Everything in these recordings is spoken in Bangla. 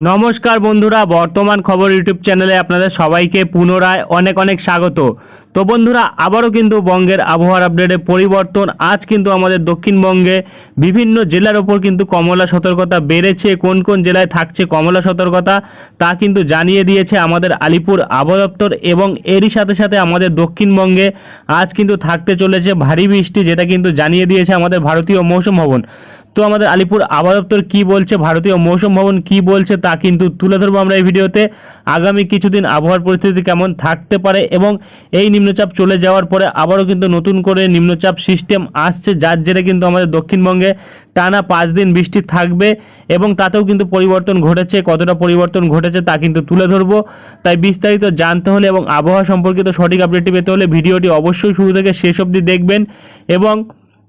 নমস্কার বন্ধুরা, বর্তমান খবর ইউটিউব চ্যানেলে আপনাদের সবাইকে পুনরায় অনেক অনেক স্বাগত। তো বন্ধুরা, আবারও কিন্তু বঙ্গের আবহাওয়ার আপডেটে পরিবর্তন। আজ কিন্তু আমাদের দক্ষিণবঙ্গে বিভিন্ন জেলার ওপর কিন্তু কমলা সতর্কতা বেড়েছে। কোন কোন জেলায় থাকছে কমলা সতর্কতা, তা কিন্তু জানিয়ে দিয়েছে আমাদের আলিপুর আবহাওয়া দপ্তর এবং এরই সাথে সাথে আমাদের দক্ষিণবঙ্গে আজ কিন্তু থাকতে চলেছে ভারী বৃষ্টি, যেটা কিন্তু জানিয়ে দিয়েছে আমাদের ভারতীয় মৌসুম ভবন। তো আমাদের আলিপুর আবহাওয়া দপ্তর কী বলছে, ভারতীয় মৌসুম ভবন কী বলছে তা কিন্তু তুলে ধরবো আমরা এই ভিডিওতে। আগামী কিছুদিন আবহাওয়ার পরিস্থিতি কেমন থাকতে পারে এবং এই নিম্নচাপ চলে যাওয়ার পরে আবারও কিন্তু নতুন করে নিম্নচাপ সিস্টেম আসছে, যার জেরে কিন্তু আমাদের দক্ষিণবঙ্গে টানা পাঁচ দিন বৃষ্টি থাকবে এবং তাতেও কিন্তু পরিবর্তন ঘটেছে। কতটা পরিবর্তন ঘটেছে তা কিন্তু তুলে ধরবো। তাই বিস্তারিত জানতে হলে এবং আবহাওয়া সম্পর্কিত সঠিক আপডেটটি পেতে হলে ভিডিওটি অবশ্যই শুরু থেকে শেষ অবধি দেখবেন এবং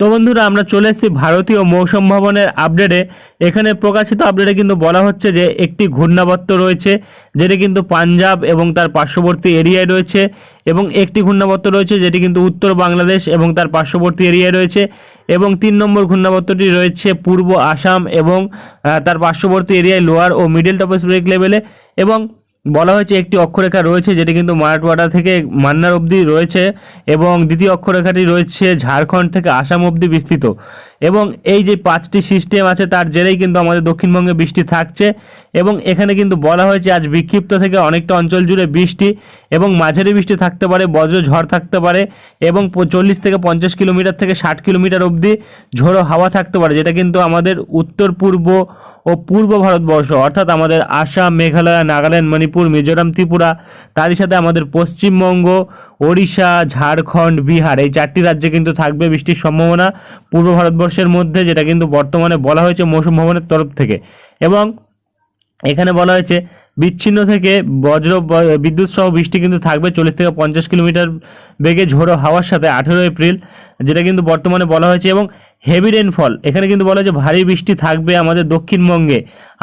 তো বন্ধুরা, আমরা চলে এসেছি ভারতীয় মৌসুম ভবনের আপডেটে। এখানে প্রকাশিত আপডেটে কিন্তু বলা হচ্ছে যে, একটি ঘূর্ণাবর্ত রয়েছে, যেটি কিন্তু পাঞ্জাব এবং তার পার্শ্ববর্তী এরিয়ায় রয়েছে এবং একটি ঘূর্ণাবর্ত রয়েছে যেটি কিন্তু উত্তর বাংলাদেশ এবং তার পার্শ্ববর্তী এরিয়ায় রয়েছে এবং তিন নম্বর ঘূর্ণাবর্তটি রয়েছে পূর্ব আসাম এবং তার পার্শ্ববর্তী এরিয়ায় লোয়ার ও মিডল টপোস্ফেরিক লেভেলে এবং বলা হয়েছে একটি অক্ষরেখা রয়েছে যেটি কিন্তু মারাঠওয়াড়া থেকে মান্নার অবধি রয়েছে এবং দ্বিতীয় অক্ষরেখাটি রয়েছে ঝাড়খণ্ড থেকে আসাম অবধি বিস্তৃত। এবং এই যে পাঁচটি সিস্টেম আছে তার জেরেই কিন্তু আমাদের দক্ষিণবঙ্গে বৃষ্টি থাকছে এবং এখানে কিন্তু বলা হয়েছে আজ বিক্ষিপ্ত থেকে অনেকটা অঞ্চল জুড়ে বৃষ্টি এবং মাঝারি বৃষ্টি থাকতে পারে, বজ্র ঝড় থাকতে পারে এবং চল্লিশ থেকে পঞ্চাশ কিলোমিটার থেকে ষাট কিলোমিটার অবধি ঝোড়ো হাওয়া থাকতে পারে, যেটা কিন্তু আমাদের উত্তর পূর্ব ও পূর্ব ভারতবর্ষ, অর্থাৎ আমাদের আসাম, মেঘালয়, নাগাল্যান্ড, মণিপুর, মিজোরাম, ত্রিপুরা, তারই সাথে আমাদের পশ্চিমবঙ্গ, ওড়িশা, ঝাড়খণ্ড, বিহার, এই চারটি রাজ্যে কিন্তু থাকবে বৃষ্টির সম্ভাবনা পূর্ব ভারতবর্ষের মধ্যে, যেটা কিন্তু বর্তমানে বলা হয়েছে মৌসুম ভবনের তরফ থেকে। এবং এখানে বলা হয়েছে, বিচ্ছিন্ন থেকে বজ্র, বিদ্যুৎ সহ বৃষ্টি কিন্তু থাকবে চল্লিশ থেকে পঞ্চাশ কিলোমিটার বেগে ঝোড়ো হাওয়ার সাথে আঠেরো এপ্রিল, যেটা কিন্তু বর্তমানে বলা হয়েছে। এবং হেভি রেনফল এখানে কিন্তু বলা হয়েছে ভারী বৃষ্টি থাকবে আমাদের দক্ষিণবঙ্গে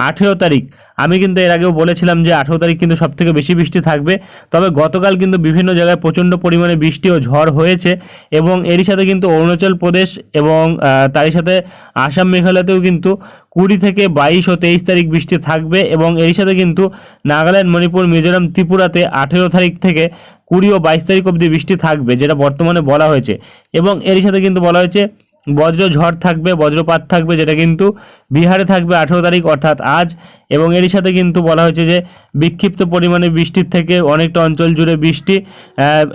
আঠেরো তারিখ। আমি কিন্তু এর আগেও বলেছিলাম যে আঠেরো তারিখ কিন্তু সব থেকে বেশি বৃষ্টি থাকবে। তবে গতকাল কিন্তু বিভিন্ন জায়গায় প্রচণ্ড পরিমাণে বৃষ্টি ও ঝড় হয়েছে এবং এরই সাথে কিন্তু অরুণাচল প্রদেশ এবং তারই সাথে আসাম মেঘালয়তেও কিন্তু কুড়ি থেকে বাইশ ও তেইশ তারিখ বৃষ্টি থাকবে এবং এরই সাথে কিন্তু নাগাল্যান্ড, মণিপুর, মিজোরাম, ত্রিপুরাতে আঠেরো তারিখ থেকে কুড়ি ও বাইশ তারিখ অবধি বৃষ্টি থাকবে, যেটা বর্তমানে বলা হয়েছে। এবং এরই সাথে কিন্তু বলা হয়েছে বজ্র ঝড় থাকবে বজ্রপাত থাকবে যেটা কিন্তু বিহারে থাকবে আঠেরো তারিখ, অর্থাৎ আজ। এবং এরই সাথে কিন্তু বলা হয়েছে যে, বিক্ষিপ্ত পরিমাণে বৃষ্টির থেকে অনেকটা অঞ্চল জুড়ে বৃষ্টি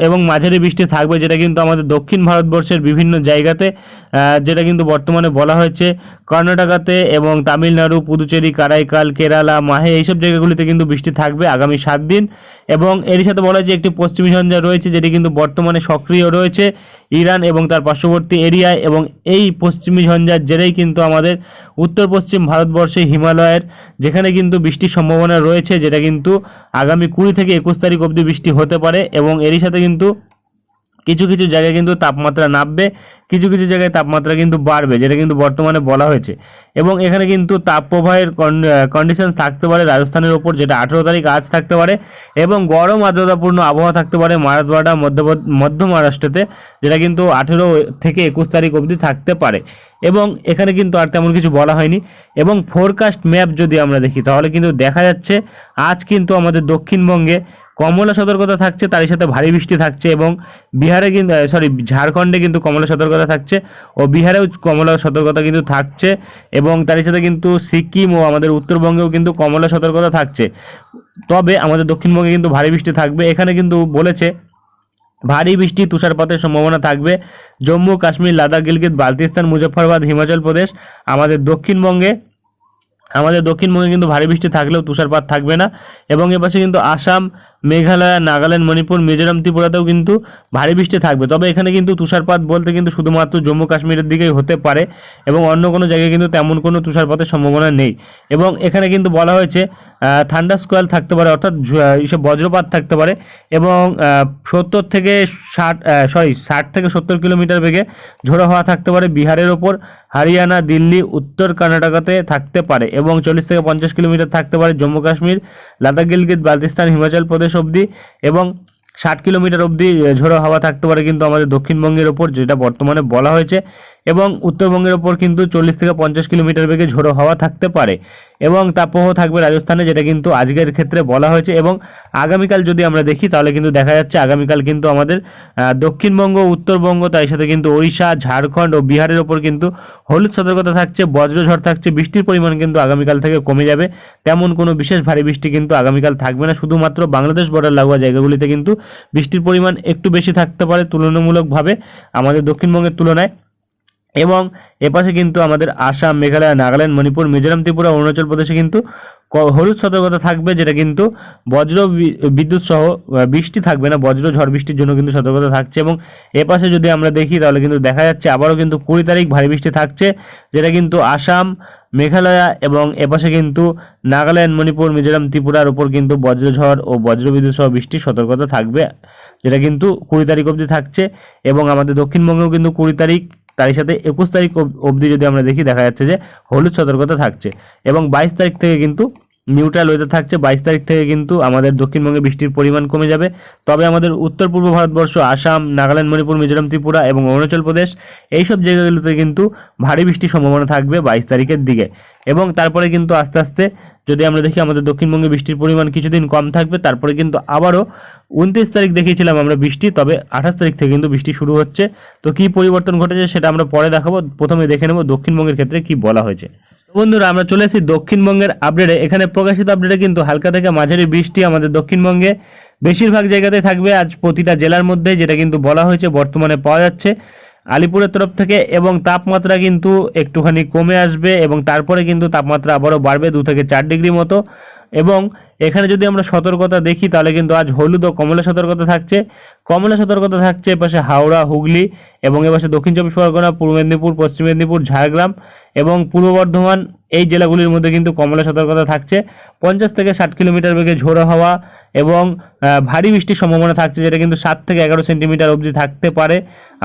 এবং মাঝারি বৃষ্টি থাকবে, যেটা কিন্তু আমাদের দক্ষিণ ভারতবর্ষের বিভিন্ন জায়গাতে যেটা কিন্তু বর্তমানে বলা হয়েছে কর্ণাটকাতে এবং তামিলনাড়ু, পুদুচেরি, কারাইকাল, কেরালা, মাহে, এইসব জায়গাগুলিতে কিন্তু বৃষ্টি থাকবে আগামী সাত দিন। এবং এর সাথে বলা হয়েছে একটি পশ্চিমী ঝঞ্ঝা রয়েছে, যেটি কিন্তু বর্তমানে সক্রিয় রয়েছে ইরান এবং তার পার্শ্ববর্তী এরিয়ায়। এবং এই পশ্চিমী ঝঞ্ঝার জেরেই কিন্তু আমাদের উত্তর পশ্চিম ভারতবর্ষে হিমালয়ের, যেখানে কিন্তু বৃষ্টির সম্ভাবনা রয়েছে, যেটা কিন্তু আগামী কুড়ি থেকে একুশ তারিখ অবধি বৃষ্টি হতে পারে এবং এরই সাথে কিন্তু কিছু কিছু জায়গায় কিন্তু তাপমাত্রা নামবে। কিছু কিছু জায়গায় তাপমাত্রা কিন্তু বাড়বে, যেটা কিন্তু বর্তমানে বলা হয়েছে। এবং এখানে কিন্তু তাপপ্রবাহের কন্ডিশন থাকতে পারে রাজস্থানের ওপর, যেটা আঠেরো তারিখ আজ থাকতে পারে, এবং গরম আর্দ্রতাপূর্ণ আবহাওয়া থাকতে পারে মারাঠওয়াড়া, মধ্য মধ্য মহারাষ্ট্রতে, যেটা কিন্তু আঠেরো থেকে একুশ তারিখ অবধি থাকতে পারে। এবং এখানে কিন্তু আর তেমন কিছু বলা হয়নি। এবং ফোরকাস্ট ম্যাপ যদি আমরা দেখি, তাহলে কিন্তু দেখা যাচ্ছে আজ কিন্তু আমাদের দক্ষিণবঙ্গে কমলা সতর্কতা থাকছে তারই সাথে ভারী বৃষ্টি থাকছে এবং বিহারে কিন্তু সরি ঝাড়খণ্ডে কিন্তু কমলা সতর্কতা থাকছে ও বিহারেও কমলা সতর্কতা কিন্তু থাকছে এবং তারই সাথে কিন্তু সিকিম ও আমাদের উত্তরবঙ্গেও কিন্তু কমলা সতর্কতা থাকছে। তবে আমাদের দক্ষিণবঙ্গে কিন্তু ভারী বৃষ্টি থাকবে। এখানে কিন্তু বলেছে, ভারী বৃষ্টি তুষারপাতের সম্ভাবনা থাকবে। জম্মু, কাশ্মীর, লাদাখ, গিলগিত বালতিস্তান মুজফ্ফরবাদ, হিমাচল প্রদেশ, আমাদের দক্ষিণবঙ্গে আমাদের দক্ষিণবঙ্গে কিন্তু ভারী বৃষ্টি থাকলেও তুষারপাত থাকবে না। এবং এপাশে কিন্তু আসাম মেঘালয় নাগাল্যান্ড, মণিপুর, মিজোরাম, ত্রিপুরাতেও কিন্তু ভারী বৃষ্টি থাকবে। তবে এখানে কিন্তু তুষারপাত বলতে কিন্তু শুধুমাত্র জম্মু কাশ্মীরের দিকেই হতে পারে এবং অন্য কোনো জায়গায় কিন্তু তেমন কোনো তুষারপাতের সম্ভাবনা নেই। এবং এখানে কিন্তু বলা হয়েছে ঠান্ডা স্কোয়াল থাকতে পারে, অর্থাৎ এইসব বজ্রপাত থাকতে পারে এবং সত্তর থেকে ষাট সরি ষাট থেকে সত্তর কিলোমিটার বেগে ঝোড়ো হওয়া থাকতে পারে বিহারের ওপর, হরিয়ানা, দিল্লি, উত্তর কর্ণাটকাতে থাকতে পারে এবং চল্লিশ থেকে পঞ্চাশ কিলোমিটার থাকতে পারে জম্মু কাশ্মীর, লাদাখ, গিলগিত, বালতিস্তান, হিমাচল প্রদেশ অবধি এবং ষাট কিলোমিটার অবধি ঝোড়ো হাওয়া থাকতে পারে কিন্তু আমাদের দক্ষিণবঙ্গের ওপর, যেটা বর্তমানে বলা হয়েছে। এবং উত্তরবঙ্গের ওপর কিন্তু চল্লিশ থেকে পঞ্চাশ কিলোমিটার বেগে ঝোড়ো হাওয়া থাকতে পারে এবং তাপপ্রবাহ থাকবে রাজস্থানে, যেটা কিন্তু আজকের ক্ষেত্রে বলা হয়েছে এবং আগামীকাল যদি আমরা দেখি, তাহলে কিন্তু দেখা যাচ্ছে আগামীকাল কিন্তু আমাদের দক্ষিণবঙ্গ, উত্তরবঙ্গ, তার সাথে কিন্তু ওড়িশা, ঝাড়খণ্ড ও বিহারের ওপর কিন্তু হলুদ সতর্কতা থাকছে, বজ্রঝড় থাকছে, বৃষ্টির পরিমাণ কিন্তু আগামীকাল থেকে কমে যাবে। তেমন কোনো বিশেষ ভারী বৃষ্টি কিন্তু আগামীকাল থাকবে না, শুধুমাত্র বাংলাদেশ বর্ডার লাগোয়া জায়গাগুলিতে কিন্তু বৃষ্টির পরিমাণ একটু বেশি থাকতে পারে তুলনামূলকভাবে আমাদের দক্ষিণবঙ্গের তুলনায়। এবং এপাশে কিন্তু আমাদের আসাম, মেঘালয়, নাগাল্যান্ড, মণিপুর, মিজোরাম, ত্রিপুরা, অরুণাচল প্রদেশে কিন্তু হলুদ সতর্কতা থাকবে, যেটা কিন্তু বজ্র বিদ্যুৎ সহ বৃষ্টি থাকবে না, বজ্র, ঝড় বৃষ্টির জন্য কিন্তু সতর্কতা থাকছে এবং এপাশে যদি আমরা দেখি, তাহলে কিন্তু দেখা যাচ্ছে আবারও কিন্তু কুড়ি তারিখ ভারী বৃষ্টি থাকছে, যেটা কিন্তু আসাম, মেঘালয়া এবং এপাশে কিন্তু নাগাল্যান্ড, মণিপুর, মিজোরাম, ত্রিপুরার উপর কিন্তু বজ্রঝড় ও বজ্রবিদ্যুৎ সহ বৃষ্টির সতর্কতা থাকবে, যেটা কিন্তু কুড়ি তারিখ অবধি থাকছে এবং আমাদের দক্ষিণবঙ্গেও কিন্তু কুড়ি তারিখ তারই সাথে একুশ তারিখ অব- অবধি যদি আমরা দেখি, দেখা যাচ্ছে যে হলুদ সতর্কতা থাকছে এবং বাইশ তারিখ থেকে কিন্তু নিউট্রাল ওয়েদার থাকছে। বাইশ তারিখ থেকে কিন্তু আমাদের দক্ষিণবঙ্গে বৃষ্টির পরিমাণ কমে যাবে। তবে আমাদের উত্তর পূর্ব ভারতবর্ষ, আসাম, নাগাল্যান্ড, মণিপুর, মিজোরাম, ত্রিপুরা এবং অরুণাচল প্রদেশ, এইসব জায়গাগুলোতে কিন্তু ভারী বৃষ্টির সম্ভাবনা থাকবে বাইশ তারিখের দিকে। এবং তারপরে কিন্তু আস্তে আস্তে যদি আমরা দেখি, আমাদের দক্ষিণবঙ্গে বৃষ্টির পরিমাণ কিছুদিন কম থাকবে, তারপরে কিন্তু আবারও উনত্রিশ তারিখ দেখিয়েছিলাম আমরা বৃষ্টি, তবে আঠাশ তারিখ থেকে কিন্তু বৃষ্টি শুরু হচ্ছে। তো কি পরিবর্তন ঘটেছে সেটা আমরা পরে দেখাবো। প্রথমে দেখে নেব দক্ষিণবঙ্গের ক্ষেত্রে কি বলা হয়েছে। বন্ধুরা, আমরা চলে এসেছি দক্ষিণবঙ্গের আপডেটে এখানে প্রকাশিত আপডেটে কিন্তু হালকা থেকে মাঝারি বৃষ্টি আমাদের দক্ষিণবঙ্গে। বেশিরভাগ জায়গাতে থাকবে আজ প্রতিটা জেলার মধ্যে, যেটা কিন্তু বলা হয়েছে বর্তমানে পাওয়া যাচ্ছে। আলিপুরের তরফ থেকে এবং তাপমাত্রা কিন্তু একটুখানি কমে আসবে এবং তারপরে কিন্তু তাপমাত্রা আবারও বাড়বে দু থেকে চার ডিগ্রি মতো। এবং এখানে যদি আমরা সতর্কতা দেখি, তাহলে কিন্তু আজ হলুদ ও কমলা সতর্কতা থাকছে। কমলা সতর্কতা থাকছে এপাশে হাওড়া, হুগলি এবং এপাশে দক্ষিণ চব্বিশ পরগনা, পূর্ব মেদিনীপুর, পশ্চিম মেদিনীপুর, ঝাড়গ্রাম এবং পূর্ব বর্ধমান এই জেলাগুলির মধ্যে কিন্তু কমলা সতর্কতা থাকছে। পঞ্চাশ থেকে ষাট কিলোমিটার বেগে ঝোড়ো হাওয়া এবং ভারী বৃষ্টির সম্ভাবনা থাকছে, যেটা কিন্তু সাত থেকে এগারো সেন্টিমিটার অবধি থাকতে পারে।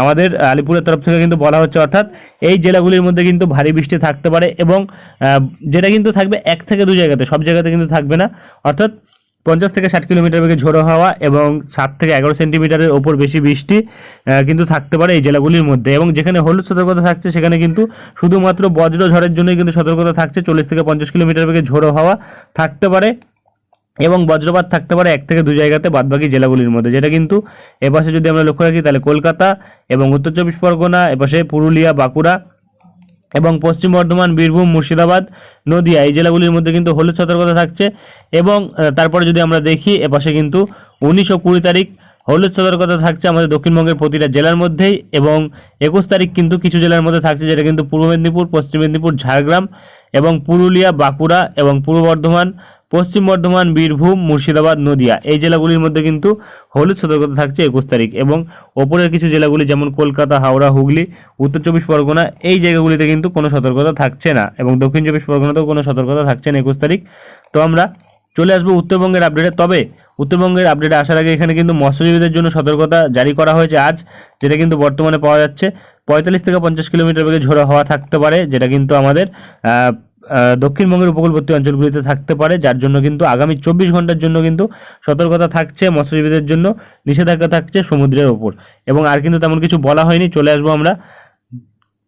আমাদের আলিপুরের তরফ থেকে কিন্তু বলা হচ্ছে, অর্থাৎ এই জেলাগুলির মধ্যে কিন্তু ভারী বৃষ্টি থাকতে পারে এবং যেটা কিন্তু থাকবে এক থেকে দু জায়গাতে, সব জায়গাতে কিন্তু থাকবে না। অর্থাৎ পঞ্চাশ থেকে ষাট কিলোমিটার বেগে ঝোড়ো হাওয়া এবং সাত থেকে এগারো সেন্টিমিটারের ওপর বেশি বৃষ্টি কিন্তু থাকতে পারে এই জেলাগুলির মধ্যে। এবং যেখানে হলুদ সতর্কতা থাকছে, সেখানে কিন্তু শুধুমাত্র বজ্র ঝড়ের জন্যই কিন্তু সতর্কতা থাকছে। চল্লিশ থেকে পঞ্চাশ কিলোমিটার বেগে ঝোড়ো হাওয়া থাকতে পারে এবং বজ্রপাত থাকতে পারে এক থেকে দু জায়গাতে বাদবাকি জেলাগুলির মধ্যে, যেটা কিন্তু এপাশে যদি আমরা লক্ষ্য রাখি, তাহলে কলকাতা এবং উত্তর চব্বিশ পরগনা, এপাশে পুরুলিয়া, বাঁকুড়া এবং পশ্চিম বর্ধমান, বীরভূম, মুর্শিদাবাদ, নদিয়া এই জেলাগুলির মধ্যে কিন্তু হলুদ সতর্কতা থাকছে এবং তারপরে যদি আমরা দেখি এপাশে কিন্তু উনিশ ও কুড়ি তারিখ হলুদ সতর্কতা থাকছে আমাদের দক্ষিণবঙ্গের প্রতিটা জেলার মধ্যেই এবং একুশ তারিখ কিন্তু কিছু জেলার মধ্যে থাকছে যেটা কিন্তু পূর্ব মেদিনীপুর, পশ্চিম মেদিনীপুর, ঝাড়গ্রাম এবং পুরুলিয়া, বাঁকুড়া এবং পূর্ব বর্ধমান পশ্চিম বর্ধমান, বীরভূম, মুর্শিদাবাদ, নদিয়া। এই জেলাগুলির মধ্যে কিন্তু হলুদ সতর্কতা থাকছে একুশ তারিখ এবং ওপরের কিছু জেলাগুলি যেমন কলকাতা, হাওড়া, হুগলি, উত্তর চব্বিশ পরগনা, এই জায়গাগুলিতে কিন্তু কোনো সতর্কতা থাকছে না এবং দক্ষিণ চব্বিশ পরগনাতেও কোনো সতর্কতা থাকছে না একুশ তারিখ। তো আমরা চলে আসব উত্তরবঙ্গের আপডেটে তবে উত্তরবঙ্গের আপডেটে আসার আগে এখানে কিন্তু মৎস্যজীবীদের জন্য সতর্কতা জারি করা হয়েছে আজ, যেটা কিন্তু বর্তমানে পাওয়া যাচ্ছে। পঁয়তাল্লিশ থেকে পঞ্চাশ কিলোমিটার বেগে ঝোড়ো হওয়া থাকতে পারে, যেটা কিন্তু আমাদের দক্ষিণবঙ্গের উপকূলবর্তী অঞ্চলগুলিতে থাকতে পারে, যার জন্য কিন্তু আগামী চব্বিশ ঘণ্টার জন্য কিন্তু সতর্কতা থাকছে, মৎস্যজীবীদের জন্য নিষেধাজ্ঞা থাকছে সমুদ্রের ওপর। এবং আর কিন্তু তেমন কিছু বলা হয়নি, চলে আসব আমরা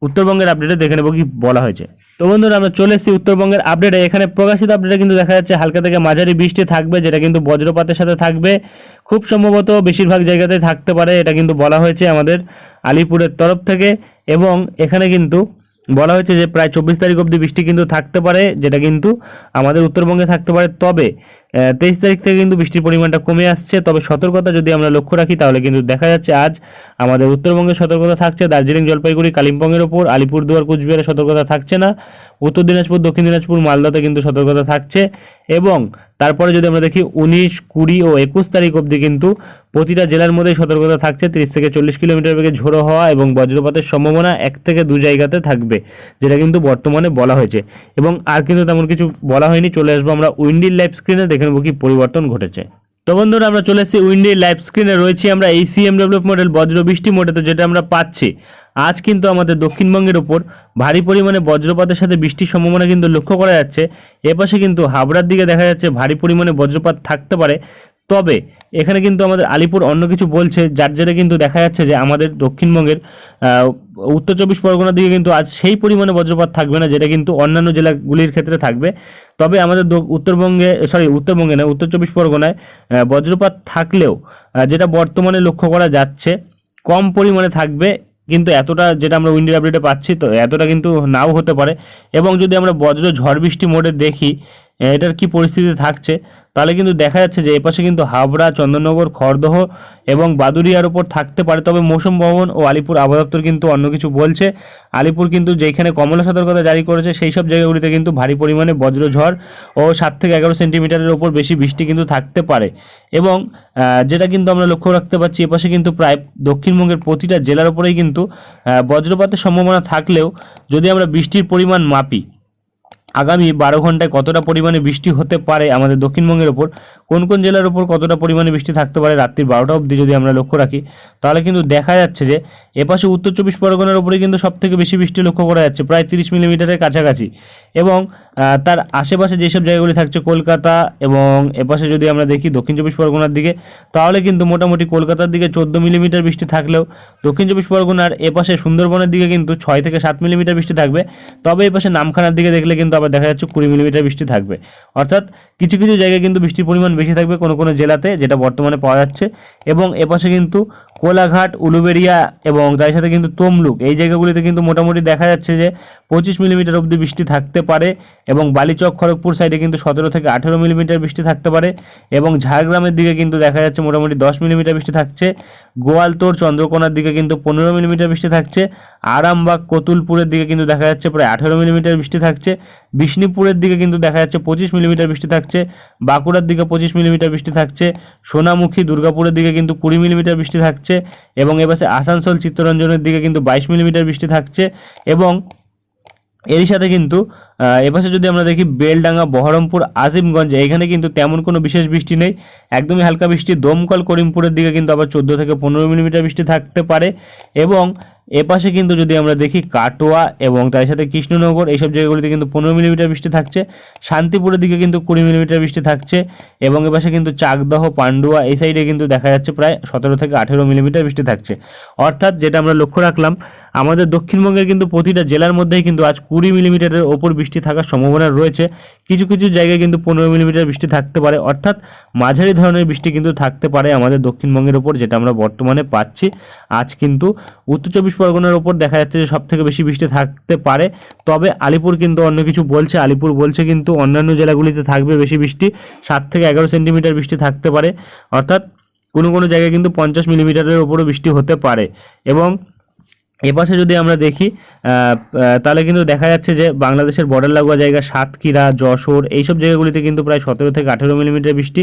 উত্তরবঙ্গের আপডেটে দেখে নেব কি বলা হয়েছে। তো বন্ধুরা, আমরা চলে এসেছি উত্তরবঙ্গের আপডেটে এখানে প্রকাশিত আপডেটে কিন্তু দেখা যাচ্ছে হালকা থেকে মাঝারি বৃষ্টি থাকবে, যেটা কিন্তু বজ্রপাতের সাথে থাকবে। খুব সম্ভবত বেশিরভাগ জায়গাতে থাকতে পারে, এটা কিন্তু বলা হয়েছে আমাদের আলিপুরের তরফ থেকে। এবং এখানে কিন্তু বলা হয়েছে যে প্রায় চব্বিশ তারিখ অবধি বৃষ্টি কিন্তু থাকতে পারে, যেটা কিন্তু আমাদের উত্তরবঙ্গে থাকতে পারে। তবে তেইশ তারিখ থেকে কিন্তু বৃষ্টির পরিমাণটা কমে আসছে। তবে সতর্কতা যদি আমরা লক্ষ্য রাখি, তাহলে কিন্তু দেখা যাচ্ছে আজ আমাদের উত্তরবঙ্গে সতর্কতা থাকছে। দার্জিলিং, জলপাইগুড়ি, কালিম্পংয়ের ওপর, আলিপুরদুয়ার, কুচবিহারে সতর্কতা থাকছে না। উত্তর দিনাজপুর, দক্ষিণ দিনাজপুর, মালদাতে কিন্তু সতর্কতা থাকছে। এবং তারপরে যদি আমরা দেখি, উনিশ, কুড়ি ও একুশ তারিখ অবধি কিন্তু প্রতিটা জেলার মধ্যেই সতর্কতা থাকছে। তিরিশ থেকে চল্লিশ কিলোমিটার বেগে ঝোড়ো হওয়া এবং বজ্রপাতের সম্ভাবনা এক থেকে দু জায়গাতে থাকবে, যেটা কিন্তু বর্তমানে বলা হয়েছে। এবং আর কিন্তু তেমন কিছু বলা হয়নি। চলে আসব আমরা উইন্ডির লাইভ স্ক্রিনে, দেখে নেব কি পরিবর্তন ঘটেছে। তো বন্ধুরা, আমরা চলে এসেছি উইন্ডি লাইভ স্ক্রিনে। রয়েছি আমরা এই সিএম ডেভেলপ মডেল বজ্র বৃষ্টি মোডেতে যেটা আমরা পাচ্ছি। আজ কিন্তু আমাদের দক্ষিণবঙ্গের ওপর ভারী পরিমাণে বজ্রপাতের সাথে বৃষ্টির সম্ভাবনা কিন্তু লক্ষ্য করা যাচ্ছে। এপাশে কিন্তু হাবড়ার দিকে দেখা যাচ্ছে ভারী পরিমাণে বজ্রপাত থাকতে পারে। তবে এখানে কিন্তু আমাদের আলিপুর অন্য কিছু বলছে, যার জেরে কিন্তু দেখা যাচ্ছে যে আমাদের দক্ষিণবঙ্গের উত্তর চব্বিশ পরগনার দিকে কিন্তু আজ সেই পরিমাণে বজ্রপাত থাকবে না, যেটা কিন্তু অন্যান্য জেলাগুলির ক্ষেত্রে থাকবে। তবে আমাদের উত্তরবঙ্গে সরি উত্তরবঙ্গে না, উত্তর চব্বিশ পরগনায় বজ্রপাত থাকলেও যেটা বর্তমানে লক্ষ্য করা যাচ্ছে, কম পরিমাণে থাকবে, কিন্তু এতটা যেটা আমরা উইন্ডি আপডেটে পাচ্ছি, তো এতটা কিন্তু নাও হতে পারে। এবং যদি আমরা বজ্র ঝড় বৃষ্টি মোডে দেখি এটার কি পরিস্থিতি থাকছে তাহলে কিন্তু দেখা যাচ্ছে যে এপাশে কিন্তু হাবড়া, চন্দননগর, খড়দহ এবং বাদুরিয়ার উপর থাকতে পারে। তবে মৌসুম ভবন ও আলিপুর আবহাওয়া কিন্তু অন্য কিছু বলছে। আলিপুর কিন্তু যেখানে কমলা সতর্কতা জারি করেছে, সেই সব জায়গাগুলিতে কিন্তু ভারী পরিমাণে বজ্রঝড় ও সাত থেকে এগারো সেন্টিমিটারের ওপর বেশি বৃষ্টি কিন্তু থাকতে পারে। এবং যেটা কিন্তু আমরা লক্ষ্য রাখতে পারছি, এপাশে কিন্তু প্রায় দক্ষিণবঙ্গের প্রতিটা জেলার উপরেই কিন্তু বজ্রপাতের সম্ভাবনা থাকলেও যদি আমরা বৃষ্টির পরিমাণ মাপি আগামী বারো ঘন্টায় কতটা পরিমাণে বৃষ্টি হতে পারে আমাদের দক্ষিণবঙ্গের ওপর, কোন কোন জেলার ওপর কতটা পরিমাণে বৃষ্টি থাকতে পারে রাত্রির বারোটা অবধি যদি আমরা লক্ষ্য রাখি, তাহলে কিন্তু দেখা যাচ্ছে যে এপাশে উত্তর চব্বিশ পরগনার উপরে কিন্তু সবথেকে বেশি বৃষ্টি লক্ষ্য করা যাচ্ছে, প্রায় তিরিশ মিলিমিটারের কাছাকাছি। এবং তার আশেপাশে যেসব জায়গাগুলি থাকছে কলকাতা এবং এপাশে যদি আমরা দেখি দক্ষিণ চব্বিশ পরগনার দিকে, তাহলে কিন্তু মোটামুটি কলকাতার দিকে চোদ্দ মিলিমিটার বৃষ্টি থাকলেও দক্ষিণ চব্বিশ পরগনার এপাশে সুন্দরবনের দিকে কিন্তু ছয় থেকে সাত মিলিমিটার বৃষ্টি থাকবে। তবে এপাশে নামখানার দিকে দেখলে কিন্তু আবার দেখা যাচ্ছে কুড়ি মিলিমিটার বৃষ্টি থাকবে। অর্থাৎ কিছু কিছু জায়গায় কিন্তু বৃষ্টির পরিমাণ বেশি থাকবে কোনো কোনো জেলাতে, যেটা বর্তমানে পাওয়া যাচ্ছে। এবং এপাশে কিন্তু কোলাঘাট, উলুবেড়িয়া এবং তার সাথে কিন্তু তমলুক, এই জায়গাগুলিতে কিন্তু মোটামুটি দেখা যাচ্ছে যে পঁচিশ মিলিমিটার অবধি বৃষ্টি থাকতে পারে এবং বালিচক, খড়গপুর সাইডে কিন্তু সতেরো থেকে আঠেরো মিলিমিটার বৃষ্টি থাকতে পারে এবং ঝাড়গ্রামের দিকে কিন্তু দেখা যাচ্ছে মোটামুটি দশ মিলিমিটার বৃষ্টি থাকছে। গোয়ালতোড় চন্দ্রকোনার দিকে কিন্তু পনেরো মিলিমিটার বৃষ্টি থাকছে। আরামবাগ, কতুলপুরের দিকে কিন্তু দেখা যাচ্ছে প্রায় আঠেরো মিলিমিটার বৃষ্টি থাকছে। বিষ্ণুপুরের দিকে কিন্তু দেখা যাচ্ছে পঁচিশ মিলিমিটার বৃষ্টি থাকছে। বাঁকুড়ার দিকে পঁচিশ মিলিমিটার বৃষ্টি থাকছে। সোনামুখী, দুর্গাপুরের দিকে কিন্তু কুড়ি মিলিমিটার বৃষ্টি থাকছে। এবং এবার আসানসোল, চিত্তরঞ্জনের দিকে কিন্তু বাইশ মিলিমিটার বৃষ্টি থাকছে। এবং এরই সাথে কিন্তু এপাশে যদি আমরা দেখি বেলডাঙ্গা, বহরমপুর, আজিমগঞ্জ, এখানে কিন্তু তেমন কোনো বিশেষ বৃষ্টি নেই। একদমই হালকা বৃষ্টি দমকল করিমপুরের দিকে কিন্তু আবার চোদ্দ থেকে পনেরো মিলিমিটার বৃষ্টি থাকতে পারে। এবং এপাশে কিন্তু যদি আমরা দেখি কাটোয়া এবং তার সাথে কৃষ্ণনগর, এইসব জায়গাগুলিতে কিন্তু পনেরো মিলিমিটার বৃষ্টি থাকছে। শান্তিপুরের দিকে কিন্তু কুড়ি মিলিমিটার বৃষ্টি থাকছে। এবং এপাশে কিন্তু চাকদহ, পান্ডুয়া, এই সাইডে কিন্তু দেখা যাচ্ছে প্রায় সতেরো থেকে আঠেরো মিলিমিটার বৃষ্টি থাকছে। অর্থাৎ যেটা আমরা লক্ষ্য রাখলাম আমাদের দক্ষিণবঙ্গের কিন্তু প্রতিটা জেলার মধ্যেই কিন্তু আজ কুড়ি মিলিমিটারের ওপর বৃষ্টি থাকার সম্ভাবনা রয়েছে। কিছু কিছু জায়গায় কিন্তু পনেরো মিলিমিটার বৃষ্টি থাকতে পারে। অর্থাৎ মাঝারি ধরনের বৃষ্টি কিন্তু থাকতে পারে আমাদের দক্ষিণবঙ্গের ওপর, যেটা আমরা বর্তমানে পাচ্ছি। আজ কিন্তু উত্তর চব্বিশ পরগনার ওপর দেখা যাচ্ছে যে সব থেকে বেশি বৃষ্টি থাকতে পারে। তবে আলিপুর কিন্তু অন্য কিছু বলছে। আলিপুর বলছে কিন্তু অন্যান্য জেলাগুলিতে থাকবে বেশি বৃষ্টি। সাত থেকে এগারো সেন্টিমিটার বৃষ্টি থাকতে পারে। অর্থাৎ কোনো কোনো জায়গায় কিন্তু পঞ্চাশ মিলিমিটারের ওপরও বৃষ্টি হতে পারে। এবং এপাশে যদি আমরা দেখি তাহলে কিন্তু দেখা যাচ্ছে যে বাংলাদেশের বর্ডার লাগোয়া জায়গা সাতক্ষীরা, যশোর এইসব জায়গাগুলিতে কিন্তু প্রায় সতেরো থেকে আঠেরো মিলিমিটার বৃষ্টি।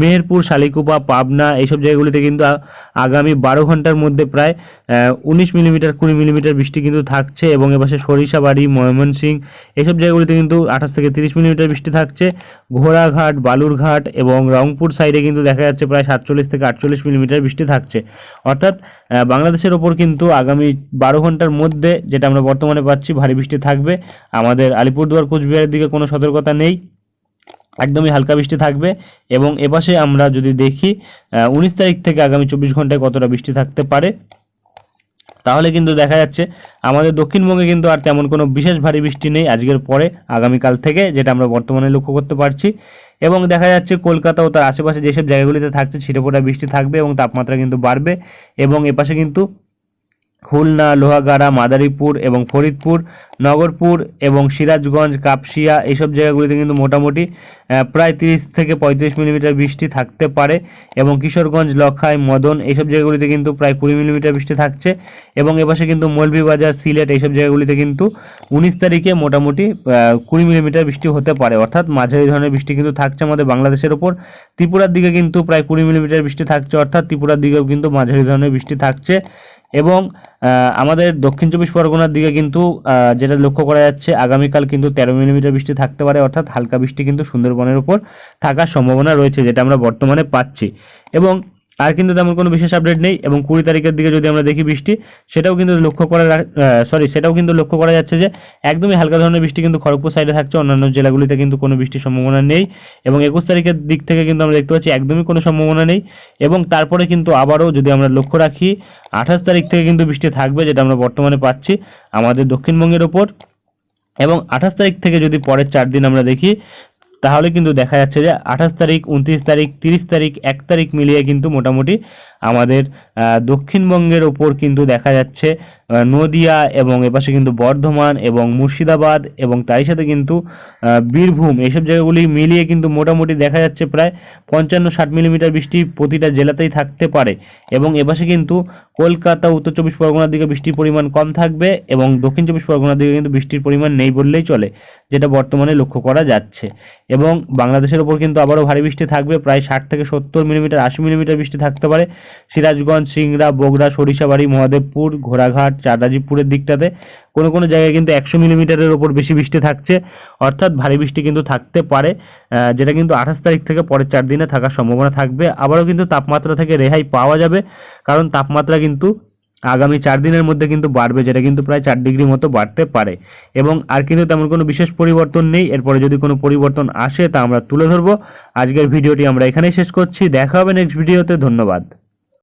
মেহেরপুর, শালিকুপা, পাবনা এইসব জায়গাগুলিতে কিন্তু আগামী বারো ঘণ্টার মধ্যে প্রায় উনিশ মিলিমিটার কুড়ি মিলিমিটার বৃষ্টি কিন্তু থাকছে এবং এপাশে সরিষাবাড়ি, ময়মনসিংহ এইসব জায়গাগুলিতে কিন্তু আঠাশ থেকে তিরিশ মিলিমিটার বৃষ্টি থাকছে। ঘোড়াঘাট, বালুরঘাট এবং রংপুর সাইডে কিন্তু দেখা যাচ্ছে প্রায় সাতচল্লিশ থেকে আটচল্লিশ মিলিমিটার বৃষ্টি থাকছে। অর্থাৎ বাংলাদেশের ওপর কিন্তু আগামী বারো ঘণ্টার মধ্যে যেটা আমরা বর্তমানে পাচ্ছি, ভারী বৃষ্টি থাকবে। আমাদের আলিপুরদুয়ার, কোচবিহারের দিকে কোনো সতর্কতা নেই। একদমই হালকা বৃষ্টি থাকবে এবং এপাশে আমরা যদি দেখি উনিশ তারিখ থেকে আগামী চব্বিশ ঘন্টায় কতটা বৃষ্টি থাকতে পারে, তাহলে কিন্তু দেখা যাচ্ছে আমাদের দক্ষিণবঙ্গে কিন্তু আর তেমন কোনো বিশেষ ভারী বৃষ্টি নেই আজকের পরে, আগামীকাল থেকে, যেটা আমরা বর্তমানে লক্ষ্য করতে পারছি। এবং দেখা যাচ্ছে কলকাতা ও তার আশেপাশে যেসব জায়গাগুলিতে থাকছে ছিটেফোঁটা বৃষ্টি থাকবে এবং তাপমাত্রা কিন্তু বাড়বে। এবং এপাশে কিন্তু খুলনা, লোহাগাড়া, মাদারীপুর এবং ফরিদপুর, নগরপুর এবং সিরাজগঞ্জ, কাপসিয়া এইসব জায়গাগুলিতে কিন্তু মোটামুটি প্রায় তিরিশ থেকে পঁয়ত্রিশ মিলিমিটার বৃষ্টি থাকতে পারে এবং কিশোরগঞ্জ, লখাই, মদন এইসব জায়গাগুলিতে কিন্তু প্রায় কুড়ি মিলিমিটার বৃষ্টি থাকছে এবং এপাশে কিন্তু মৌলভীবাজার, সিলেট এইসব জায়গাগুলিতে কিন্তু উনিশ তারিখে মোটামুটি কুড়ি মিলিমিটার বৃষ্টি হতে পারে। অর্থাৎ মাঝারি ধরনের বৃষ্টি কিন্তু থাকছে আমাদের বাংলাদেশের ওপর। ত্রিপুরার দিকে কিন্তু প্রায় কুড়ি মিলিমিটার বৃষ্টি থাকছে, অর্থাৎ ত্রিপুরার দিকেও কিন্তু মাঝারি ধরনের বৃষ্টি থাকছে। এবং আমাদের দক্ষিণ চব্বিশ পরগনার দিকে কিন্তু যেটা লক্ষ্য করা যাচ্ছে, আগামীকাল কিন্তু তেরো মিলিমিটার বৃষ্টি থাকতে পারে, অর্থাৎ হালকা বৃষ্টি কিন্তু সুন্দরবনের উপর থাকার সম্ভাবনা রয়েছে, যেটা আমরা বর্তমানে পাচ্ছি। এবং আর কিন্তু তেমন কোনো বিশেষ আপডেট নেই এবং কুড়ি তারিখের দিকে যদি আমরা দেখি বৃষ্টি, সেটাও কিন্তু লক্ষ্য করা সরি সেটাও কিন্তু লক্ষ্য করা যাচ্ছে যে একদমই হালকা ধরনের বৃষ্টি কিন্তু খড়গপুর সাইডে থাকছে, অন্যান্য জেলাগুলিতে কিন্তু কোনো বৃষ্টির সম্ভাবনা নেই এবং একুশ তারিখের দিক থেকে কিন্তু আমরা দেখতে পাচ্ছি একদমই কোনো সম্ভাবনা নেই এবং তারপরে কিন্তু আবারও যদি আমরা লক্ষ্য রাখি, আঠাশ তারিখ থেকে কিন্তু বৃষ্টি থাকবে যেটা আমরা বর্তমানে পাচ্ছি আমাদের দক্ষিণবঙ্গের ওপর এবং আঠাশ তারিখ থেকে যদি পরের চার দিন আমরা দেখি তাহলে কিন্তু দেখা যাচ্ছে যে আঠাশ তারিখ, উনত্রিশ তারিখ, তিরিশ তারিখ, এক তারিখ মিলিয়ে কিন্তু মোটামুটি আমাদের দক্ষিণবঙ্গের ওপর কিন্তু দেখা যাচ্ছে নদিয়া এবং এপাশে কিন্তু বর্ধমান এবং মুর্শিদাবাদ এবং তারই সাথে কিন্তু বীরভূম। এইসব জায়গাগুলি মিলিয়ে কিন্তু মোটামুটি দেখা যাচ্ছে প্রায় পঞ্চান্ন ষাট মিলিমিটার বৃষ্টি প্রতিটা জেলাতেই থাকতে পারে এবং এপাশে কিন্তু কলকাতা, উত্তর চব্বিশ পরগনার দিকে বৃষ্টির পরিমাণ কম থাকবে এবং দক্ষিণ চব্বিশ পরগনার দিকে কিন্তু বৃষ্টির পরিমাণ নেই বললেই চলে, যেটা বর্তমানে লক্ষ্য করা যাচ্ছে। এবং বাংলাদেশের ওপর কিন্তু আবারও ভারী বৃষ্টি থাকবে, প্রায় ষাট থেকে সত্তর মিলিমিটার, আশি মিলিমিটার বৃষ্টি থাকতে পারে। সিরাজগঞ্জ সিংড়া, বগুড়া, সরিষাবাড়ি, মহাদেবপুর, ঘোড়াঘাট চাঁদাজিপুরের দিকটাতে কোনো কোনো জায়গায় কিন্তু একশো মিলিমিটারের ওপর বেশি বৃষ্টি থাকছে। অর্থাৎ ভারী বৃষ্টি কিন্তু থাকতে পারে যেটা কিন্তু আঠাশ তারিখ থেকে পরের চার দিনে থাকার সম্ভাবনা থাকবে। আবারও কিন্তু তাপমাত্রা থেকে রেহাই পাওয়া যাবে, কারণ তাপমাত্রা কিন্তু আগামী চার দিনের মধ্যে কিন্তু বাড়বে, যেটা কিন্তু প্রায় চার ডিগ্রি মতো বাড়তে পারে। এবং আর কিন্তু তেমন কোনো বিশেষ পরিবর্তন নেই। এরপরে যদি কোনো পরিবর্তন আসে তা আমরা তুলে ধরবো। আজকের ভিডিওটি আমরা এখানেই শেষ করছি। দেখা হবে নেক্সট ভিডিওতে ধন্যবাদ।